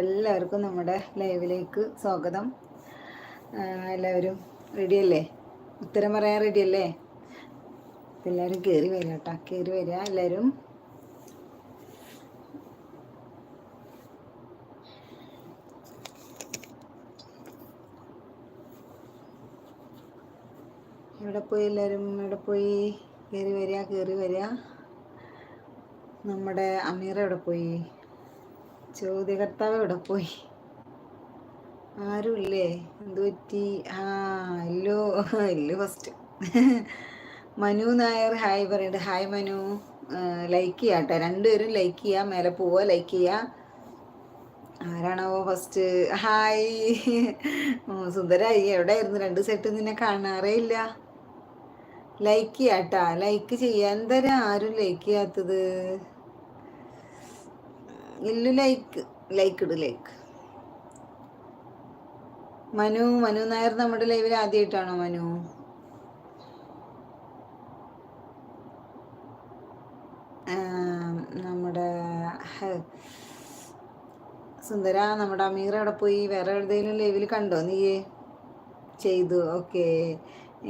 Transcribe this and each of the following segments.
എല്ലാവർക്കും നമ്മുടെ ലൈവിലേക്ക് സ്വാഗതം. എല്ലാവരും റെഡിയല്ലേ ഉത്തരം പറയാൻ റെഡിയല്ലേ എല്ലാവരും കയറി വരിക കേട്ടോ. കയറി വരിക എല്ലാവരും. എവിടെ പോയി എല്ലാവരും? എവിടെ പോയി? കയറി വരിക കയറി വരിക നമ്മുടെ അമീർ എവിടെ പോയി? ചോദ്യകർത്താവ് എവിടെ പോയി. ആരുമില്ലേ എന്തു പറ്റി? ആ ഇല്ലോ ഇല്ല ഫസ്റ്റ് മനു നായർ ഹായ് പറയുന്നുണ്ട് ഹായ് മനു. ലൈക്ക് ചെയ്യാം കേട്ടോ രണ്ടുപേരും ലൈക്ക് ചെയ്യാം. മേലെ പോവുക ലൈക്ക് ചെയ്യാം. ആരാണോ ഫസ്റ്റ് ഹായ്. സുന്ദരായി. എവിടെയായിരുന്നു? രണ്ട് സെറ്റ് നിന്നെ കാണാറേ ഇല്ല. ലൈക്ക് ചെയ്യാട്ടാ. ലൈക്ക് ചെയ്യാൻ എന്തായാലും ആരും ലൈക്ക് ചെയ്യാത്തത്. ഇല്ലു ലൈക്ക് ലൈക്ക് ഇട് ലൈക്ക്. മനു മനു നായർ നമ്മുടെ ലൈവിൽ ആദ്യമായിട്ടാണോ മനു? നമ്മുടെ സുന്ദര നമ്മുടെ അമീർ അവിടെ പോയി വേറെ എവിടെയെങ്കിലും ലൈവിൽ കണ്ടോ നീയേ ചെയ്തു ഓക്കെ.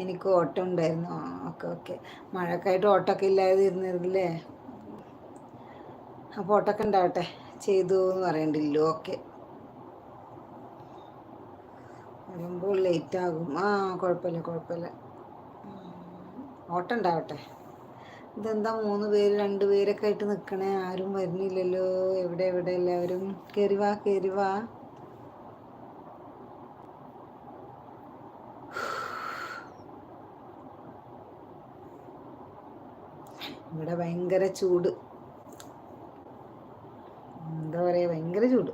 എനിക്ക് ഓട്ടം ഉണ്ടായിരുന്നു. Okay okay. മഴക്കായിട്ട് ഓട്ടമൊക്കെ ഇല്ലാതെ ഇരുന്നിരുന്നില്ലേ? അപ്പോൾ ഓട്ടമൊക്കെ ഉണ്ടാവട്ടെ. ചെയ്തു എന്ന് പറയണ്ടില്ലോ. ഓക്കെ. വരുമ്പോൾ ലേറ്റ് ആകും. ആ കുഴപ്പമില്ല കുഴപ്പമില്ല. ഓട്ടം ഉണ്ടാവട്ടെ. ഇതെന്താ മൂന്ന് പേര് രണ്ട് പേരൊക്കെ ആയിട്ട് നിൽക്കണേ ആരും വരുന്നില്ലല്ലോ. എവിടെ എവിടെ എല്ലാവരും? കയറി വാ കയറി വാ. ഇവിടെ ഭയങ്കര ചൂട് എന്താ പറയുക ഭയങ്കര ചൂട്.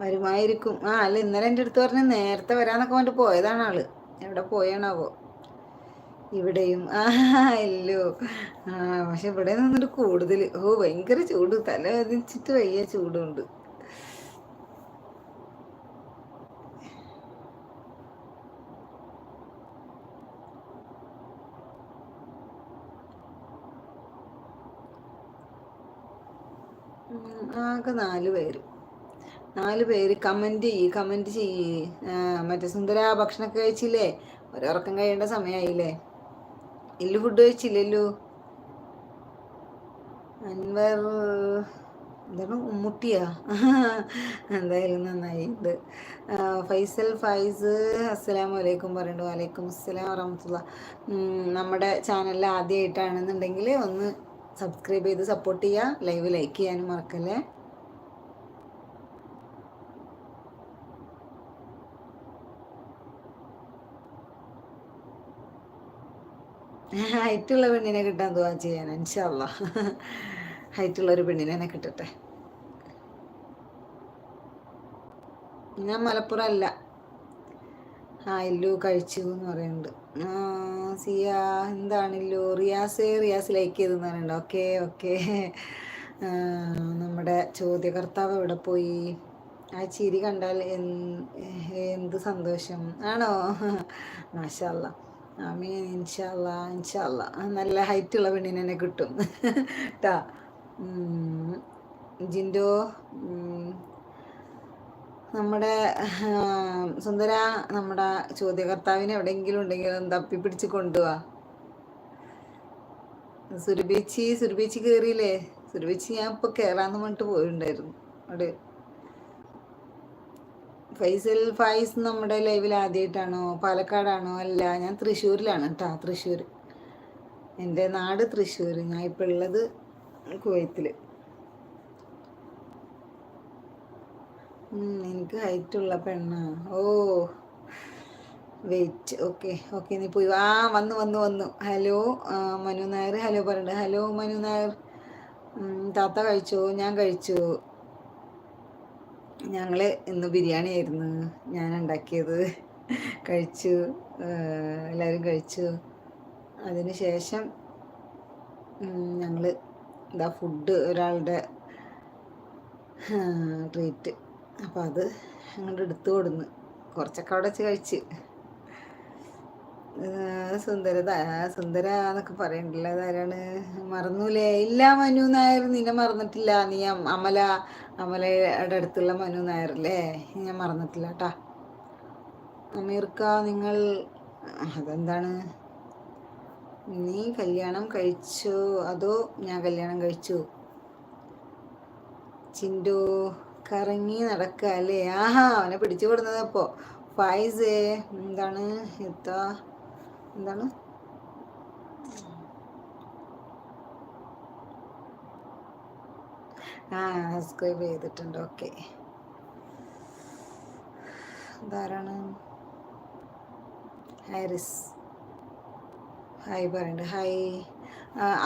വരുമായിരിക്കും. ആ അല്ല ഇന്നലെ എന്റെ അടുത്ത് പറഞ്ഞ് നേരത്തെ വരാന്നൊക്കെ വേണ്ടി പോയതാണ് ആൾ. എവിടെ പോയാണാവോ. ഇവിടെയും. ആ ഇല്ലോ. ആ പക്ഷെ ഇവിടെ നിന്നിട്ട് കൂടുതൽ ഓ ഭയങ്കര ചൂട്. തല വേദിച്ചിട്ട് വയ്യ ചൂടുണ്ട് ആകെ നാല് പേര്. നാല് പേര് കമന്റ് ചെയ്യ് കമന്റ് ചെയ്യ്. മറ്റേ സുന്ദര ഭക്ഷണമൊക്കെ കഴിച്ചില്ലേ? ഒരുറക്കം കഴിയേണ്ട സമയമായില്ലേ ഇല്ലു ഫുഡ് കഴിച്ചില്ലല്ലോ അൻവർ എന്താണ്? ഉമ്മുട്ടിയാ? എന്തായാലും നന്നായി ഇത് ഫൈസൽ ഫൈസ് അസ്സലാം വലൈക്കും പറയുന്നുണ്ട് വലൈക്കും അസ്സലാം വറഹമത്തുള്ള. നമ്മുടെ ചാനലിൽ ആദ്യമായിട്ടാണെന്നുണ്ടെങ്കിൽ ഒന്ന് സബ്സ്ക്രൈബ് ചെയ്ത് സപ്പോർട്ട് ചെയ്യുക ലൈവ് ലൈക്ക് ചെയ്യാനും മറക്കല്ലേ. ഹൈറ്റുള്ള പെണ്ണിനെ കിട്ടാൻ തോന്നാ ചെയ്യാൻ? ഇൻഷല്ല ഹൈറ്റുള്ള ഒരു പെണ്ണിനെ കിട്ടട്ടെ. ഞാൻ മലപ്പുറം അല്ല. ആ ഇല്ലു കഴിച്ചു എന്ന് പറയുന്നുണ്ട് സിയ എന്താണല്ലോ റിയാസ് റിയാസ് ലൈക്ക് ചെയ്തെന്ന് പറയുന്നുണ്ട് ഓക്കെ ഓക്കെ നമ്മുടെ ചോദ്യകർത്താവ് എവിടെ പോയി? ആ ചിരി കണ്ടാൽ എന്ത് സന്തോഷം. ആണോ? മാഷല്ല ആമീൻ ഇൻഷല്ല ഇൻഷല്ല നല്ല ഹൈറ്റ് ഹൈറ്റുള്ള പെണ്ണിനെ കിട്ടും. ട്ടാ. ജിൻഡോ നമ്മുടെ സുന്ദര നമ്മുടെ ചോദ്യകർത്താവിനെ എവിടെയെങ്കിലും ഉണ്ടെങ്കിൽ തപ്പി പിടിച്ച് കൊണ്ടുപോവാ സുരുബീച്ചി സുരുബീച്ചി കയറിയില്ലേ സുരുബീച്ചി ഞാൻ ഇപ്പൊ കേറാന്ന് പറഞ്ഞിട്ട് പോയിട്ടുണ്ടായിരുന്നു. അവിടെ. ഫൈസൽ ഫൈസ് നമ്മുടെ ലൈവിൽ ആദ്യമായിട്ടാണോ പാലക്കാടാണോ? അല്ല ഞാൻ തൃശ്ശൂരിലാണ് കേട്ടോ തൃശ്ശൂർ. എന്റെ നാട് തൃശ്ശൂർ. ഞാൻ ഇപ്പോൾ ഉള്ളത് കുവൈത്തിൽ എനിക്ക് ഹൈറ്റ് ഉള്ള പെണ്ണ. ഓ വെയിറ്റ് ഓക്കെ ഓക്കെ നീ പോയി. ആ വന്നു വന്നു വന്നു. ഹലോ മനു നായർ ഹലോ പറയണ്ട. ഹലോ മനു നായർ. താത്ത കഴിച്ചു? ഞാൻ കഴിച്ചു. ഞങ്ങൾ ഇന്ന് ബിരിയാണി ആയിരുന്നു. ഞാൻ ഉണ്ടാക്കിയത്. കഴിച്ചു. എല്ലാവരും കഴിച്ചു. അതിന് ശേഷം ഞങ്ങൾ ഇതാ ഫുഡ് ഒരാളുടെ ട്രീറ്റ് അപ്പം അത് അങ്ങോട്ട് എടുത്തു കൊടുന്ന്. കുറച്ചൊക്കെ അവിടെ വെച്ച് കഴിച്ച്. സുന്ദരത സുന്ദര എന്നൊക്കെ പറയണ്ടല്ലോ അതാരാണ് മറന്നൂലേ? ഇല്ല മനു നായർ നിന്നെ മറന്നിട്ടില്ല. നീ അമല അമലയുടെ അടുത്തുള്ള മനു നായർ അല്ലേ? ഞാൻ മറന്നിട്ടില്ല കേട്ടാ അമീർക്ക നിങ്ങൾ അതെന്താണ്? നീ കല്യാണം കഴിച്ചോ? അതോ ഞാൻ കല്യാണം കഴിച്ചു? ചിൻഡു കറങ്ങി നടക്കുക അല്ലേ? ആഹാ അവനെ പിടിച്ചു കൊടുന്നത് അപ്പോ ഫൈസ് എന്താണ്? എത്താ എന്താണ്? ആ സബ്സ്ക്രൈബ് ചെയ്തിട്ടുണ്ട്. ഓക്കെ ആരാണ് ഹാരിസ്. ഹായ് പറയണ്ട്. ഹായ്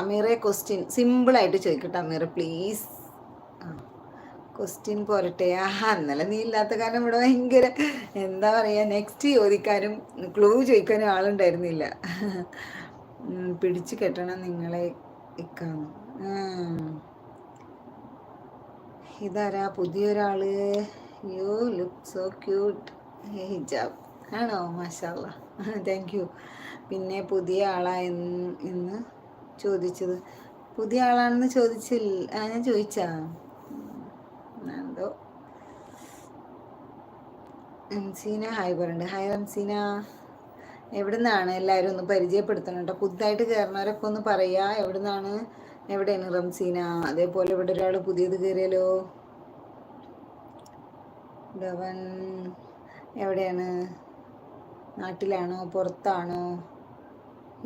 അമീറെ ക്വസ്റ്റ്യൻ സിമ്പിളായിട്ട് ചോദിക്കട്ടെ അമീറെ പ്ലീസ് ക്വസ്റ്റ്യൻ പോരട്ടെ. ആഹാ ഇന്നലെ നീ ഇല്ലാത്ത കാരണം ഇവിടെ ഭയങ്കര എന്താ പറയുക നെക്സ്റ്റ് ചോദിക്കാനും ക്ലൂ ചോദിക്കാനും ആളുണ്ടായിരുന്നില്ല. പിടിച്ചു കെട്ടണം നിങ്ങളെ ഇക്കാന്ന് ഇതാരാ പുതിയൊരാൾ? യു ലുക്ക് സോ ക്യൂട്ട് ഹിജാബ്. ആണോ? മാഷാല്ല താങ്ക് യു പിന്നെ പുതിയ ആളാ എന്ന് ചോദിച്ചത്. പുതിയ ആളാണെന്ന് ചോദിച്ചില്ല ഞാൻ ചോദിച്ചാ എന്തോ എംസീന ഹായ് പറയുന്നുണ്ട് ഹായ് എംസീന എവിടുന്നാണ് എല്ലാവരും ഒന്ന് പരിചയപ്പെടുത്തണം കേട്ടോ പുതുതായിട്ട് കയറുന്നവരൊക്കെ ഒന്ന് പറയാ. എവിടുന്നാണ്? എവിടെയാണ് റംസീന അതേപോലെ ഇവിടെ ഒരാൾ പുതിയത് കയറിയല്ലോ ധവൻ എവിടെയാണ്? നാട്ടിലാണോ? പുറത്താണോ?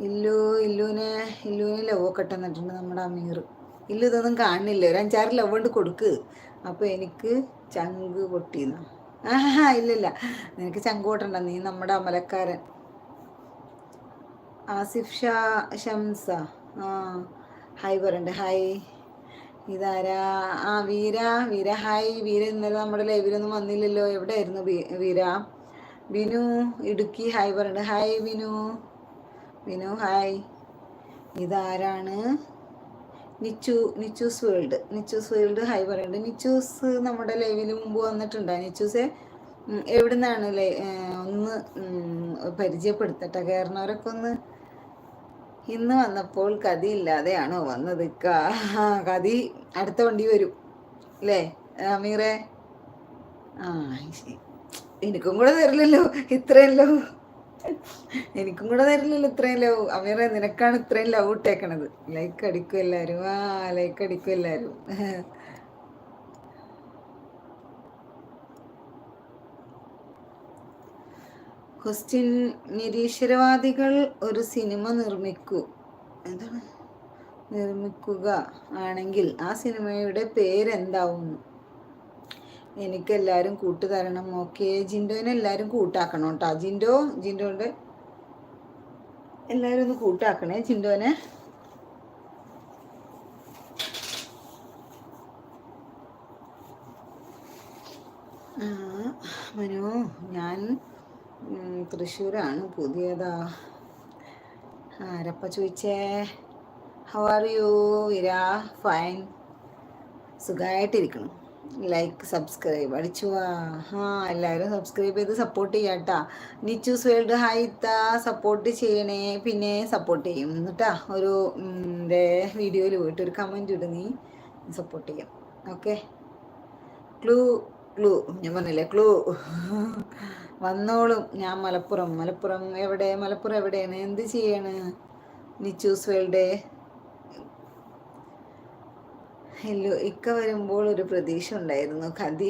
ഇല്ലു ഇല്ലുവിനെ ഇല്ലുവിന് ലവ് ഒക്കെ ഇട്ടെന്നിട്ടുണ്ട് നമ്മുടെ അമീർ. ഇല്ലു ഇതൊന്നും കാണുന്നില്ല ഒരു അഞ്ചാറ് ലവ് കൊണ്ട് കൊടുക്ക്. അപ്പോൾ എനിക്ക് ചങ്ക് പൊട്ടിയെന്ന് ആഹാ ഇല്ലില്ല. നിനക്ക് ചങ്കൂട്ടണ്ട. നീ നമ്മുടെ അമലക്കാരൻ. ആസിഫ് ഷാ ഷംസ. ആ ഹായ് പറയണ്ട്. ഹായ്. ഇതാരാ? ആ വീര. വീര ഹായ്. വീര ഇന്നലെ നമ്മുടെ ലൈവിലൊന്നും വന്നില്ലല്ലോ. എവിടെയായിരുന്നു വീര? വിനു ഇടുക്കി. ഹായ് പറയണ്ട്. ഹായ് വിനു. വിനു ഹായ്. ഇതാരാണ്? Nichu Nichu's World Nichu's World hi പറയുന്നുണ്ട്. നിച്ചൂസ് നമ്മുടെ ലൈവിൽ മുമ്പ് വന്നിട്ടുണ്ടോ? നിച്ചൂസെ നിന്നാണ് ഒന്ന് പരിചയപ്പെടുത്തട്ടെ? കയറുന്നവരൊക്കെ ഒന്ന്. ഇന്ന് വന്നപ്പോൾ കതി ഇല്ലാതെയാണോ വന്നത്? കതി അടുത്ത വണ്ടി വരും. അല്ലേ അമീറെ? ആ എനിക്കും കൂടെ തരില്ലല്ലോ. ഇത്രയല്ലോ. എനിക്കും കൂടെ തരില്ലല്ലോ ഇത്രയും ലവ് അമീറ നിനക്കാണ് ഇത്രയും ലവ് ഇട്ടേക്കണത്. ലൈക്ക് അടിക്കും എല്ലാരും. ആ ലൈക്ക് അടിക്കും എല്ലാരും. ക്വസ്റ്റ്യൻ നിരീശ്വരവാദികൾ ഒരു സിനിമ നിർമ്മിക്കൂ. എന്താണ്? നിർമ്മിക്കുക ആണെങ്കിൽ ആ സിനിമയുടെ പേരെന്താവുന്നു? എനിക്കെല്ലാവരും കൂട്ട് തരണം. ഓക്കെ ജിൻഡോനെ എല്ലാവരും കൂട്ടാക്കണം കേട്ടോ. ജിൻഡോ ജിൻഡോന്റെ എല്ലാവരും ഒന്ന് കൂട്ടാക്കണേ ജിൻഡോനെ. മനു ഞാൻ തൃശ്ശൂരാണ് പുതിയതാ. ആരപ്പ ചോദിച്ചേ? How are you Veera fine സുഖമായിട്ടിരിക്കണം like subscribe അടിച്ചു ആ എല്ലാവരും സബ്സ്ക്രൈബ് ചെയ്ത് സപ്പോർട്ട് ചെയ്യാം കേട്ടാ നിച്ചൂസ് വേൾഡ് ഹൈത്ത സപ്പോർട്ട് ചെയ്യണേ. പിന്നെ സപ്പോർട്ട് ചെയ്യും. എന്നിട്ടാ ഒരു വീഡിയോയിൽ പോയിട്ട് ഒരു കമന്റ് നീ. സപ്പോർട്ട് ചെയ്യാം. ഓക്കെ ക്ലൂ ക്ലൂ ഞാൻ പറഞ്ഞില്ലേ ക്ലൂ വന്നോളും. ഞാൻ മലപ്പുറം. മലപ്പുറം എവിടെ? മലപ്പുറം എവിടെയാണ്? എന്ത് ചെയ്യാണ്? നിച്ചൂസ് വേൾഡ് ഹലോ ഇക്ക വരുമ്പോൾ ഒരു പ്രതീക്ഷ ഉണ്ടായിരുന്നു. കതി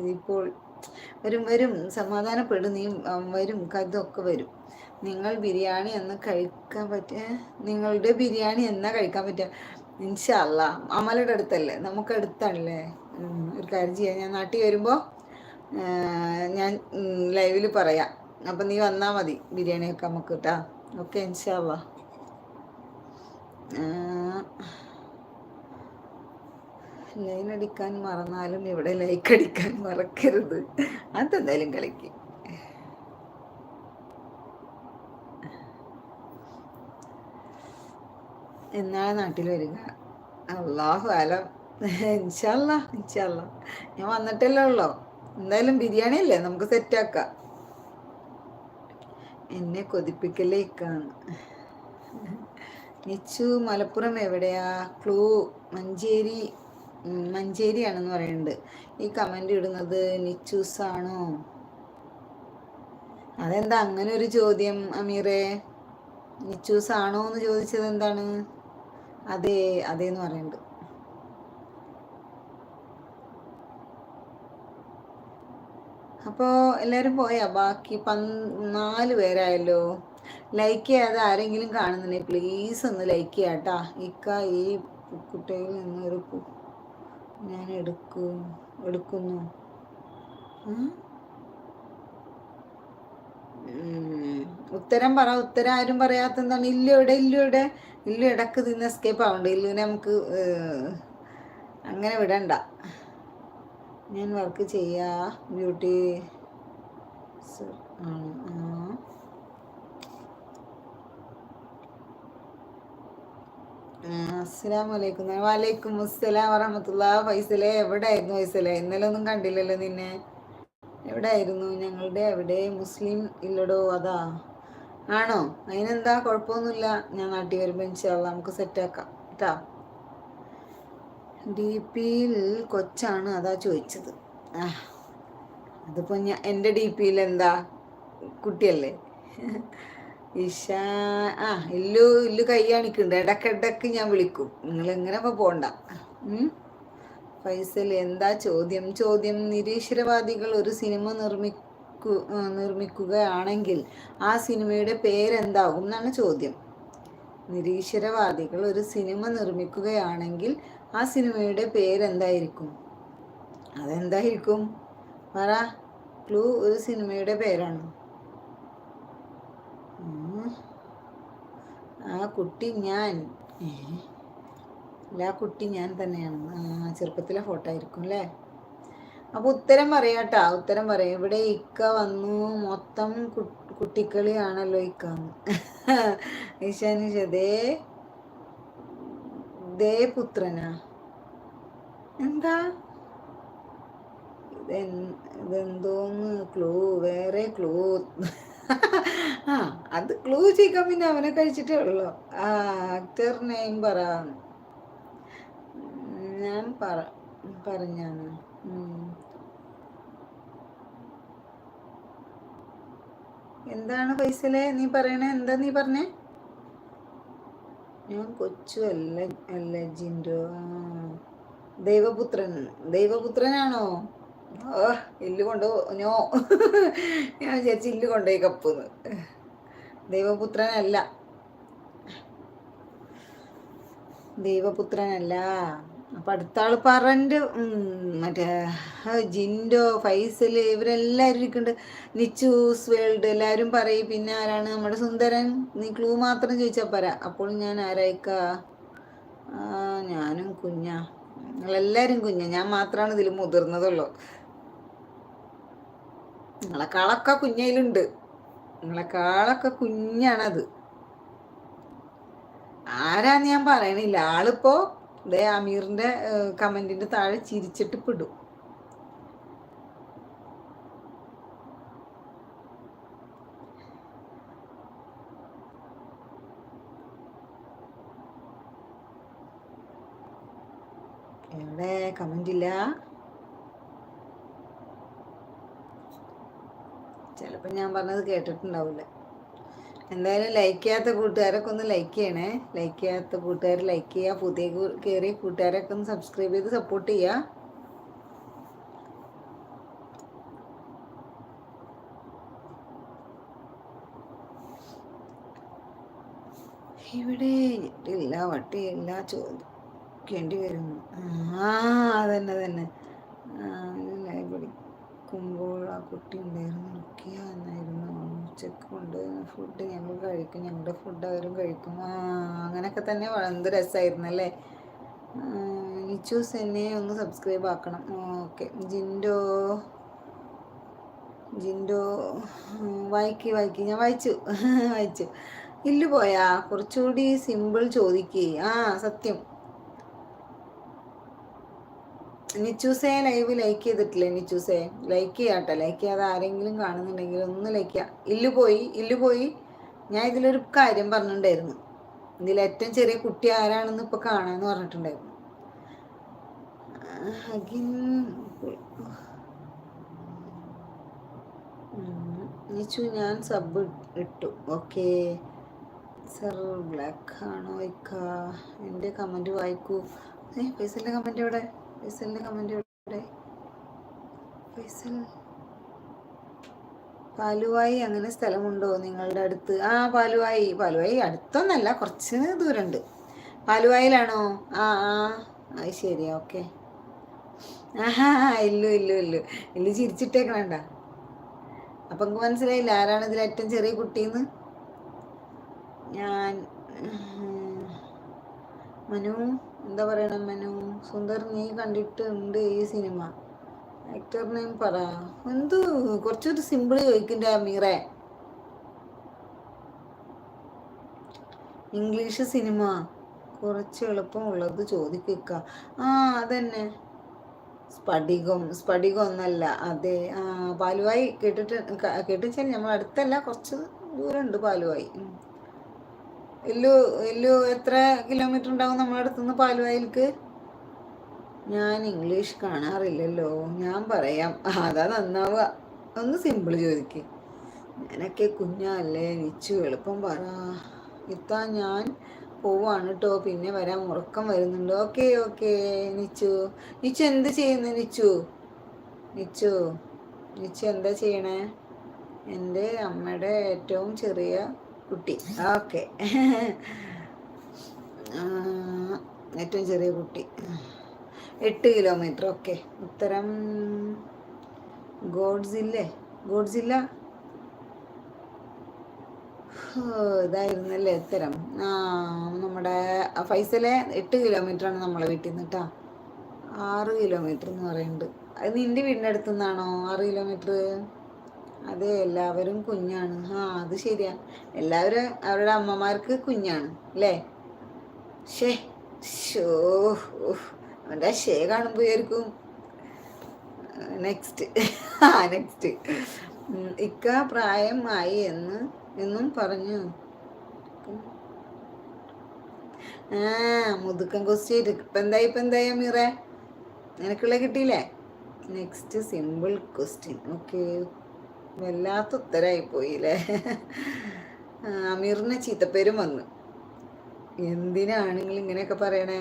ഇതിപ്പോൾ വരും വരും സമാധാനപ്പെടും നീ വരും കഥൊക്കെ വരും. നിങ്ങൾ ബിരിയാണി എന്ന് കഴിക്കാൻ പറ്റ നിങ്ങളുടെ ബിരിയാണി എന്നാ കഴിക്കാൻ പറ്റുക ഇൻഷല്ല അമലയുടെ അടുത്തല്ലേ? നമുക്ക് അടുത്താണല്ലേ? ഒരു കാര്യം ചെയ്യാം. ഞാൻ നാട്ടിൽ വരുമ്പോൾ ഞാൻ ലൈവിൽ പറയാം. അപ്പം നീ വന്നാൽ മതി ബിരിയാണിയൊക്കെ നമുക്ക് കിട്ടാം ഓക്കെ ഇൻഷല്ല ലൈൻ അടിക്കാൻ മറന്നാലും ഇവിടെ ലൈക്ക് അടിക്കാൻ മറക്കരുത്. അതെന്തായാലും കളിക്കും. എന്നാണ് നാട്ടിൽ വരിക? അള്ളാഹു അലം. ഇൻഷല്ല ഇൻഷല്ല ഞാൻ വന്നിട്ടല്ലേ ഉള്ളോ? എന്തായാലും ബിരിയാണി അല്ലേ? നമുക്ക് സെറ്റാക്കാം എന്നെ കൊതിപ്പിക്കലേക്കാണ് നിച്ചു മലപ്പുറം എവിടെയാ? ക്ലൂ മഞ്ചേരി മഞ്ചേരിയാണെന്ന് പറയുന്നുണ്ട് ഈ കമന്റ് ഇടുന്നത് നിച്ചൂസ് ആണോ അതെന്താ അങ്ങനെ ഒരു ചോദ്യം അമീറെ? നിച്ചൂസ് ആണോ എന്ന് ചോദിച്ചത് എന്താണ്? അതെ അതേന്ന് പറയുന്നുണ്ട് അപ്പോൾ എല്ലാരും പോയാ? ബാക്കി നാല് പേരായല്ലോ. ലൈക്ക് ചെയ്യാതെ ആരെങ്കിലും കാണുന്നുണ്ടെങ്കിൽ പ്ലീസ് ഒന്ന് ലൈക്ക് ചെയ്യാട്ടാ. ഇക്ക ഈ കുട്ടിയിൽ നിന്നൊരു ഞാൻ എടുക്കും എടുക്കുന്നു. ഉത്തരം പറ. ഉത്തരം ആരും പറയാത്ത എന്താണ് ഇല്ല ഇവിടെ ഇല്ല ഇവിടെ ഇടയ്ക്ക് തിന്ന് എസ്കേപ്പ് ആവണ്ട? ഇല്ലുവിനെ നമുക്ക് അങ്ങനെ വിടണ്ട. ഞാൻ വർക്ക് ചെയ്യാ ബ്യൂട്ടി. അസ്സലാം വലൈക്കും വലൈക്കും അസ്സലാം വറഹമത്തുള്ള. ഫൈസലെ എവിടെ ആയിരുന്നു ഫൈസലെ? ഇന്നലെ ഒന്നും കണ്ടില്ലല്ലോ നിന്നെ. എവിടെ ആയിരുന്നു ഞങ്ങളുടെ എവിടെ മുസ്ലിം ഇല്ലടോ അതാ. ആണോ? അതിനെന്താ? കുഴപ്പമൊന്നുമില്ല. ഞാൻ നാട്ടിൽ വരുമ്പോൾ ഇൻഷാല്ല നമുക്ക് സെറ്റാക്കാം കേട്ടാ ഡി പിയിൽ കൊച്ചാണ് അതാ ചോദിച്ചത്. ആ അതിപ്പോൾ ഞാൻ എന്റെ ഡി പിയിൽ എന്താ? കുട്ടിയല്ലേ? ഇഷ ആ ഇല്ലു ഇല്ലു കൈ കാണിക്കുന്നുണ്ട്. ഇടക്കിടക്ക് ഞാൻ വിളിക്കും. നിങ്ങൾ എങ്ങനെ അപ്പൊ പോണ്ട? ഫൈസൽ എന്താ ചോദ്യം? ചോദ്യം നിരീശ്വരവാദികൾ ഒരു സിനിമ നിർമ്മിക്കു നിർമ്മിക്കുകയാണെങ്കിൽ ആ സിനിമയുടെ പേരെന്താകും എന്നാണ് ചോദ്യം. നിരീശ്വരവാദികൾ ഒരു സിനിമ നിർമ്മിക്കുകയാണെങ്കിൽ ആ സിനിമയുടെ പേരെന്തായിരിക്കും? അതെന്തായിരിക്കും? പറ. ക്ലൂ ഒരു സിനിമയുടെ പേരാണ്. ആ കുട്ടി ഞാൻ. ആ കുട്ടി ഞാൻ തന്നെയാണ്. ചെറുപ്പത്തിലെ ഫോട്ടോ ആയിരിക്കും അല്ലേ? അപ്പൊ ഉത്തരം പറയാട്ടാ. ഉത്തരം പറയാം. ഇവിടെ ഇക്ക വന്നു. മൊത്തം കുട്ടിക്കളിയാണല്ലോ ഇക്ക ഈശാനിഷ ദേ. ദേ പുത്രനാ. എന്താ? ഇതെന്തോന്ന് ക്ലൂ? വേറെ ക്ലൂ. ആ അത് ക്ലൂ ചെയ്യാൻ പിന്നെ അവനെ കഴിച്ചിട്ടേ ഉള്ളു. ആ ആക്ടർ നെയിം പറ. ഞാൻ പറ പറഞ്ഞാണ്. എന്താണ് പൈസലെ നീ പറയണേ? എന്താ നീ പറഞ്ഞേ? ഞാൻ കൊച്ചു അല്ല അല്ല ജിൻഡോ. ദൈവപുത്രൻ ദൈവപുത്രനാണോ? ഇല്ല് കൊണ്ട് ഞോ. ഞാൻ വിചാരിച്ചു ഇല്ല് കൊണ്ടുപോയി കപ്പുന്ന്. ദൈവപുത്രനല്ല. ദൈവപുത്രനല്ല. അപ്പൊ അടുത്ത ആൾ പറഞ്ഞ് മറ്റേ ജിൻഡോ ഫൈസൽ ഇവരെല്ലാവരും ഇരിക്കുന്നുണ്ട് നിച്ചൂസ് വേൾഡ് എല്ലാരും പറയും പിന്നെ ആരാണ് നമ്മുടെ സുന്ദരൻ? നീ ക്ലൂ മാത്രം ചോദിച്ചാൽ പറ അപ്പോൾ ഞാൻ ആരായിക്ക? ഞാനും കുഞ്ഞാ. നിങ്ങളെല്ലാവരും കുഞ്ഞാ. ഞാൻ മാത്രമാണ് ഇതിൽ മുതിർന്നതുള്ളൂ. നിങ്ങളെക്കാളൊക്കെ കുഞ്ഞയിലുണ്ട്. നിങ്ങളെക്കാളൊക്കെ കുഞ്ഞാണത്. ആരാന്ന് ഞാൻ പറയണില്ല. ആളിപ്പോ ദേ അമീറിന്റെ കമന്റിന്റെ താഴെ ചിരിച്ചിട്ട് പെടും. എവിടെ? കമന്റ് ഇല്ല ചിലപ്പോൾ ഞാൻ പറഞ്ഞത് കേട്ടിട്ടുണ്ടാവില്ല എന്തായാലും ലൈക്ക് ചെയ്യാത്ത കൂട്ടുകാരൊക്കെ ഒന്ന് ലൈക്ക് ചെയ്യണേ. ലൈക്ക് ചെയ്യാത്ത കൂട്ടുകാർ ലൈക്ക് ചെയ്യുക പുതിയ കയറിയ കൂട്ടുകാരൊക്കെ ഒന്ന് സബ്സ്ക്രൈബ് ചെയ്ത് സപ്പോർട്ട് ചെയ്യുക ഇവിടെ വട്ടി ഇല്ല ചോദിക്കേണ്ടി വരുന്നു ആ അതന്നെ തന്നെ ലൈബ്രറി നിൽക്കുമ്പോൾ ആ കുട്ടി ഉണ്ടായിരുന്നു. നോക്കിയ എന്നായിരുന്നു. ഉച്ചയ്ക്ക് കൊണ്ട് ഫുഡ് ഞങ്ങൾ കഴിക്കും. ഞങ്ങളുടെ ഫുഡ് അവരും കഴിക്കും. അങ്ങനെയൊക്കെ തന്നെ എന്ത് രസമായിരുന്നു അല്ലേ? ഇച്ചൂസ് എന്നെ ഒന്ന് സബ്സ്ക്രൈബ് ആക്കണം. ഓക്കെ. ജിൻഡോ ജിൻഡോ വായിക്കി വായിക്കി. ഞാൻ വായിച്ചു. വായിച്ചു. ഇല്ലു പോയാ? കുറച്ചുകൂടി സിമ്പിൾ ചോദിക്കേ. ആ സത്യം. നിച്ചൂസേ ലൈവ് ലൈക്ക് ചെയ്തിട്ടില്ലേ? നിച്ചൂസേ? ലൈക്ക് ചെയ്യാട്ടെ. ലൈക്ക് ചെയ്യാതെ ആരെങ്കിലും കാണുന്നുണ്ടെങ്കിൽ ഒന്ന് ലൈക്ക് ചെയ്യാം. ഇല്ലു പോയി ഇല്ലു പോയി. ഞാൻ ഇതിലൊരു കാര്യം പറഞ്ഞിട്ടുണ്ടായിരുന്നു. ഇതിൽ ഏറ്റവും ചെറിയ കുട്ടി ആരാണെന്ന് ഇപ്പൊ കാണാന്ന് പറഞ്ഞിട്ടുണ്ടായിരുന്നു. നിച്ചു ഞാൻ സബ് ഇട്ടു. ഓക്കെ സർ ബ്ലാക്ക് ആണോ ഇക്ക? എന്റെ കമന്റ് വായിക്കൂ. ഏ ഫൈസലിന്റെ കമന്റ് എവിടെ? ഫൈസലിന്റെ കമന്റ് എവിടെ? ഫൈസൽ. പാലുവായി അങ്ങനെ സ്ഥലമുണ്ടോ നിങ്ങളുടെ അടുത്ത്? ആ പാലുവായി. പാലുവായി അടുത്തൊന്നല്ല കുറച്ച് ദൂരമുണ്ട്. പാലുവായിലാണോ? ആ ആ. അത് ശരി ഓക്കെ. ആഹാ ഇല്ലു ഇല്ലു ഇല്ലു. ഇല്ലു ചിരിച്ചിട്ടേക്കണണ്ട. അപ്പം എനിക്ക് മനസ്സിലായില്ല ആരാണ് ഇതിൽ ഏറ്റവും ചെറിയ കുട്ടിന്ന്? ഞാൻ മനു. എന്താ പറയണം മനു? സുന്ദർ നീ കണ്ടിട്ടുണ്ട് ഈ സിനിമ. ആക്ടർ നെയിം പറ. എന്ത്? കുറച്ചൊരു സിമ്പിൾ ചോദിക്കണ്ട മീറെ? ഇംഗ്ലീഷ് സിനിമ കുറച്ച് എളുപ്പമുള്ളത് ചോദിക്കുക ആ അതന്നെ. സ്പടികം. സ്ഫടികം ഒന്നല്ല. അതെ. ആ പാലുവായി കേട്ടിട്ട് കേട്ടിച്ചാൽ നമ്മൾ അടുത്തല്ല കുറച്ച് ദൂരമുണ്ട് പാലുവായി. ഇല്ലു ഇല്ലു എത്ര കിലോമീറ്റർ ഉണ്ടാവും നമ്മുടെ അടുത്തുനിന്ന് പാലുവായിലേക്ക് ഞാൻ ഇംഗ്ലീഷ് കാണാറില്ലല്ലോ. ഞാൻ പറയാം. അതാ നന്നാവുക. ഒന്ന് സിമ്പിൾ ചോദിക്ക്. ഞാനൊക്കെ കുഞ്ഞല്ലേ? നിച്ചു എളുപ്പം പറ. ഇത്താ ഞാൻ പോവാണ് കേട്ടോ പിന്നെ വരാൻ ഉറക്കം വരുന്നുണ്ട്. Okay okay. നിച്ചു. നിച്ചു എന്ത് ചെയ്യുന്നു നിച്ചു? നിച്ചു. നിച്ചു എന്താ ചെയ്യണേ? എന്റെ അമ്മയുടെ ഏറ്റവും ചെറിയ കുട്ടി. ഓക്കെ. ഏറ്റവും ചെറിയ കുട്ടി. എട്ട് കിലോമീറ്റർ. ഓക്കെ. ഉത്തരം ഗോഡ്സില്ലേ? ഗോഡ്സില്ല? ഇതായിരുന്നല്ലേ ഉത്തരം. ആ നമ്മുടെ ഫൈസലെ എട്ട് കിലോമീറ്റർ ആണ് നമ്മളെ വീട്ടിൽ നിന്ന് കേട്ടോ ആറ് കിലോമീറ്റർ എന്ന് പറയുന്നുണ്ട്. അത് നിന്റെ വീടിന്റെ അടുത്തുനിന്നാണോ ആറ് കിലോമീറ്റർ? അതെ എല്ലാവരും കുഞ്ഞാണ്. ആ അത് ശരിയാ. എല്ലാവരും അവരുടെ അമ്മമാർക്ക് കുഞ്ഞാണ് അല്ലേ? ഷേ ഷോ അവന്റെ ഷേ കാണുമ്പോൾ വിചാരിക്കും. നെക്സ്റ്റ് ആ നെക്സ്റ്റ് ഇക്ക പ്രായമായി എന്ന് എന്നും പറഞ്ഞു. ആ മുതുക്കൻ ക്വസ്റ്റ്യൻ ഇപ്പം എന്തായി ഇപ്പം എന്തായി അമീറെ? നിനക്കുള്ള കിട്ടിയില്ലേ? നെക്സ്റ്റ് സിമ്പിൾ ക്വസ്റ്റ്യൻ ഓക്കെ വല്ലാത്ത ഉത്തരായി പോയില്ലേ അമീറിന് ചീത്തപ്പേരും വന്നു. എന്തിനാണെങ്കിലും ഇങ്ങനെയൊക്കെ പറയണേ?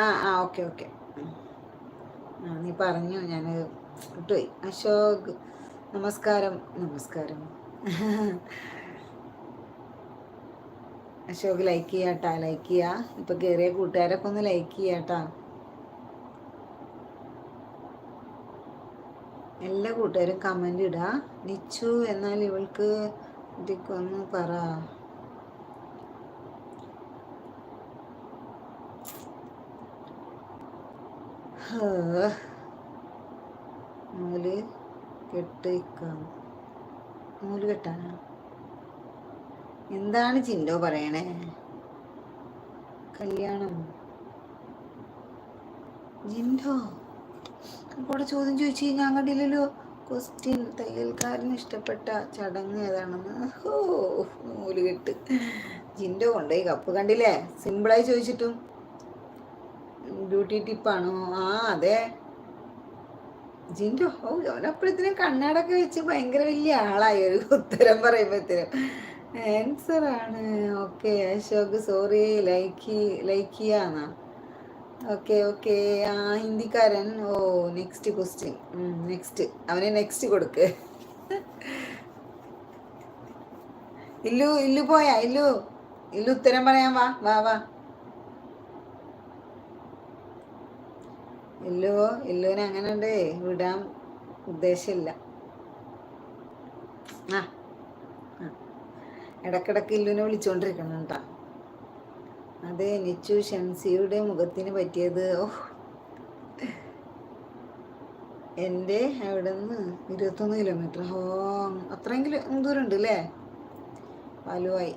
ആ ആ ഓക്കെ ഓക്കെ. ആ നീ പറഞ്ഞു ഞാൻ വിട്ടുപോയി അശോക് നമസ്കാരം. നമസ്കാരം. അശോക് ലൈക്ക് ചെയ്യാട്ടാ ലൈക്ക് ചെയ്യാ. ഇപ്പൊ കയറിയ കൂട്ടുകാരൊക്കെ ഒന്ന് ലൈക്ക് ചെയ്യാട്ടാ. എല്ലാ കൂട്ടുകാരും കമന്റ് ഇടാ. നിച്ചു എന്നാൽ ഇവൾക്ക് ഇതിക്കൊന്ന് പറ. നൂൽ കെട്ടിക്കാം. നൂൽ കെട്ടാനാ? എന്താണ് ചിന്തോ പറയണേ? കല്യാണം. ജിൻഡോ കൂടെ ചോദ്യം ചോദിച്ചു ഞാൻ കണ്ടില്ലല്ലോ ക്വസ്റ്റ്യൻ തയ്യൽക്കാരന് ഇഷ്ടപ്പെട്ട ചടങ്ങ് ഏതാണെന്ന്? ഓ നൂൽ കെട്ട്. ജിൻഡോ കൊണ്ടുപോയി കപ്പ് കണ്ടില്ലേ? സിമ്പിളായി ചോദിച്ചിട്ടും. ബ്യൂട്ടി ടിപ്പാണോ ആ അതെ. ജിന്റെ ഓ ഓനപ്പോഴത്തേനും കണ്ണാടൊക്കെ വെച്ച് ഭയങ്കര വലിയ ആളായി. ഒരു ഉത്തരം പറയുമ്പോഴത്തേനും. ആൻസർ ആണ്. Okay Ashok sorry like like ചെയ്യാന്നാ. Okay okay ആ ഹിന്ദിക്കാരൻ. ഓ നെക്സ്റ്റ് ക്വസ്റ്റ്യൻ നെക്സ്റ്റ് അവന് നെക്സ്റ്റ് കൊടുക്ക്. ഇല്ലു ഇല്ലു പോയാ ഇല്ലു. ഇല്ലു ഉത്തരം പറയാൻ വാ വാ വാ. ഇല്ലുവോ ഇല്ലുവിനെ അങ്ങനെ ഉണ്ട് വിടാൻ ഉദ്ദേശമില്ല. ആ ഇടക്കിടക്ക് ഇല്ലുവിനെ വിളിച്ചുകൊണ്ടിരിക്കണം കേട്ടോ അതെ നിച്ചു ഷംസിയുടെ മുഖത്തിന് പറ്റിയത്. ഓ. എന്റെ അവിടെ നിന്ന് ഇരുപത്തൊന്ന് കിലോമീറ്റർ ഹോ അത്രയെങ്കിലും ഉണ്ട് അല്ലേ പാലുവായി